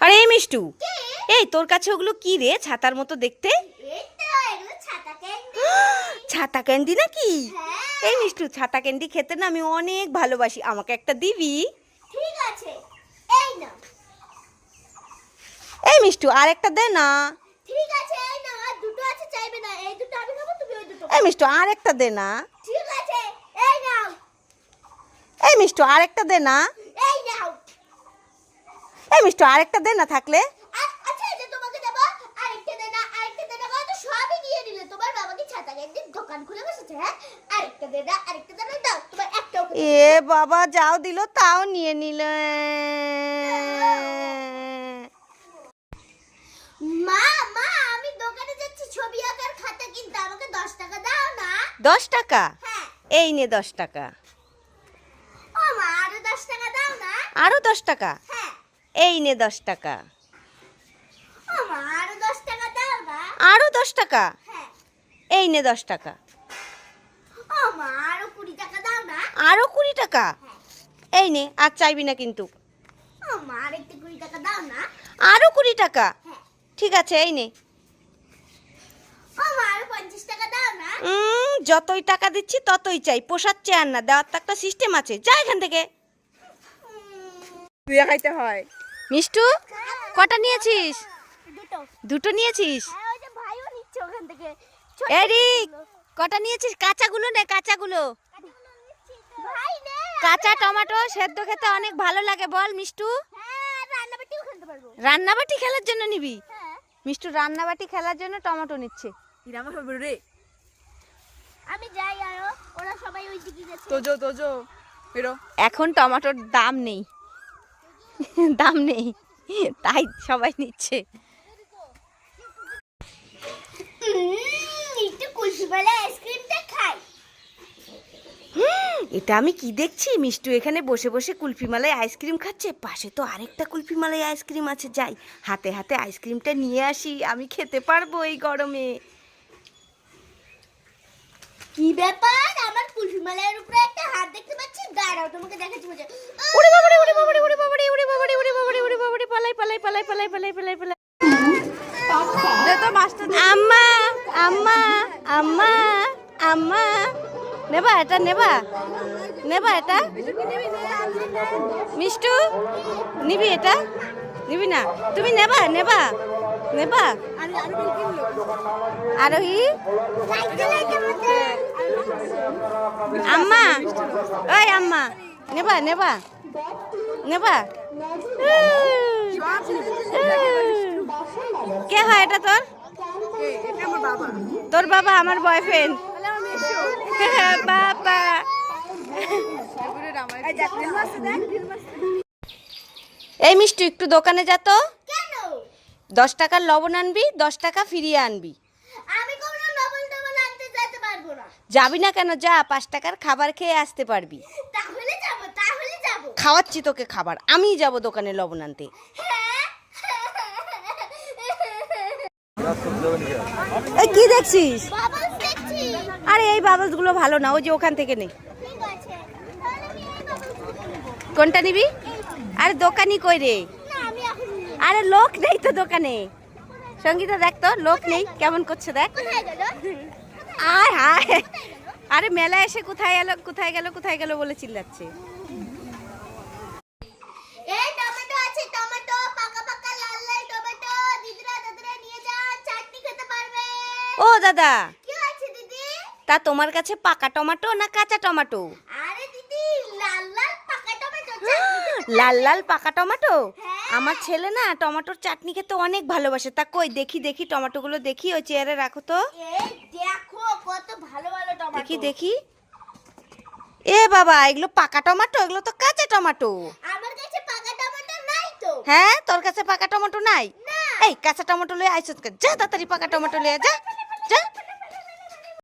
আরে এই মিষ্টু। এই তোর কাছে ওগুলো কি রে? ছাতার মতো দেখতে? ছাতা ক্যান্ডি নাকি। এই মিষ্টু ছাতা ক্যান্ডি খেতে না আমি অনেক ভালোবাসি। আমাকে একটা দিবি? ঠিক আছে এই নাও এই মিষ্টু আর একটা দে না। ঠিক আছে এই নাও আর দুটো আছে চাইবে না এই দুটো আমি খাব তুমি ওই দুটো এই মিষ্টু আর একটা দে না। ঠিক আছে এই নাও। এই মিষ্টু আর একটা দে না। এই মিষ্টু আরেকটা দে না থাকলে। আচ্ছা এটা তোমাকে দেবো আরেকটা দে না আরেকটা দে না তো সবই নিয়ে নিলে তোমার বাবাকে ছাতা ক্যান্ডির দোকান খুলে বসেছে হ্যাঁ? আরেকটা দে না আরেকটা দে না দাও তোমার একটাও এ বাবা যাও দিল তাও নিয়ে নিল। মা মা আমি দোকানে যাচ্ছি ছবি আঁকার খাতা কিনতে আমাকে দশ টাকা দাও না। দশ টাকা? হ্যাঁ। এই নে দশ টাকা। ও মা আরও দশ টাকা দাও না। আরও দশ টাকা? হ্যাঁ। এই নে দশ টাকা। আরও দশ টাকা দাও দশ টাকা? হ্যাঁ। এই নে দশ টাকা। আরও কুড়ি টাকা হ্যাঁ। এই নে আর চাইবি না কিন্তু। আরও কুড়ি টাকা? হ্যাঁ। ঠিক আছে এই নে। যতই টাকা দিচ্ছি ততই চাই। পোষাচ্ছে আর না দেওয়ার তো একটা সিস্টেম আছে। যা এখান থেকে। তুই খাইতে হয়। মিষ্টু কটা নিয়েছিস? দুটো। দুটো নিয়েছিস? হ্যাঁ ওই যে ভাইও নিচ্ছে ওখান থেকে। এরিক কটা নিয়েছিস? কাঁচাগুলো নে কাঁচাগুলো। ভাই নে কাঁচা টমেটো সেদ্ধ খেতে অনেক ভালো লাগে বল মিষ্টু। হ্যাঁ রান্নাবাটিও রান্নাবাটি খেলার জন্য নিবি? হ্যাঁ। মিষ্টু রান্নাবাটি খেলার জন্য টমেটো নিচ্ছে। রে। আমি যাই আরও। ওরা সবাই ওই দিকে গেছে। তোজো তোজো। এখন টমেটোর দাম নেই। দাম নেই। তাই সবাই নিচ্ছে। এটা আমি কি দেখছি? মিষ্টু এখানে বসে বসে কুলফি মালাই আইসক্রিম খাচ্ছে। পাশে তো আরেকটা কুলফি মালাই আইসক্রিম আছে যাই। হাতে হাতে আইসক্রিমটা নিয়ে আসি আমি খেতে পারব এই গরমে। কি ব্যাপার? আমার কুলফি মালার উপরে একটা হাত দেখতে পাচ্ছি? দাঁড়াও তোমাকে দেখাচ্ছি বলছে ওরে বাবারে ওরে বাবারে ওরে বাবারে ওরে বাবারে ওরে বাবারে ওরে বাবারে পালাই পালাই পালাই পালাই পালাই পালাই পালাই দে তো মাছটা দে। আম্মা আম্মা আম্মা আম্মা নেবা এটা নেবা নেবা এটা মিষ্টু নিবি এটা নিবি না তুমি নেবা নেবা নেবা আরোহী আম্মা ওই আম্মা নেবা নেবা নেবা কে হয় এটা তোর তোর বাবা আমার বয়ফ্রেন্ড বাবা। এই মিষ্টি একটু দোকানে যা তো। দশ টাকার লবণ আনবি দশ টাকা ফিরিয়ে আনবি। আমি যাবি না কেন? যা পাঁচ টাকার খাবার খেয়ে আসতে পারবি। খাওয়াচ্ছি তোকে খাবার। আমিই যাব দোকানে লবণ আনতে হ্যাঁ এই কি দেখছিস? আরে এই বাবলসগুলো ভালো না ওই যে ওখান থেকে নে। ঠিক আছে তাহলে আমি এই বাবলস নিবো কোনটা নিবি? আরে দোকানি কই রে? আরে লোক নেই তো দোকানে। সঙ্গীতা দেখ তো লোক নেই কেমন করছে দেখ। আর গেল? হায় আরে মেলা এসে কোথায় এলো কোথায় গেল কোথায় গেল বলে চিল্লাচ্ছে এই টমেটো আছে টমেটো পাকা পাকা লাল লাল টমেটো দিদিরা দাদারা নিয়ে যান চাটনি খেতে পারবে ও দাদা। কি আছে দিদি? তা তোমার কাছে পাকা টমেটো না কাঁচা টমেটো? আরে দিদি লাল লাল পাকা টমেটো চাটনি। লাল লাল পাকা টমেটো? হ্যাঁ। আমার ছেলে না টমেটোর চাটনি খেতে অনেক ভালোবাসে। তা কই দেখি দেখি টমেটোগুলো দেখি ওই চেয়ারে রাখো তো। এই দেখো কত ভালো ভালো টমেটো। দেখি দেখি। এ বাবা এগুলো পাকা টমেটো এগুলো তো কাঁচা টমেটো। আমার কাছে পাকা টমেটো নাই তো। হ্যাঁ তোর কাছে পাকা টমেটো নাই? না। এই কাঁচা টমেটো লয়ে আইসত যা তাড়াতাড়ি পাকা টমেটো লয়ে যা।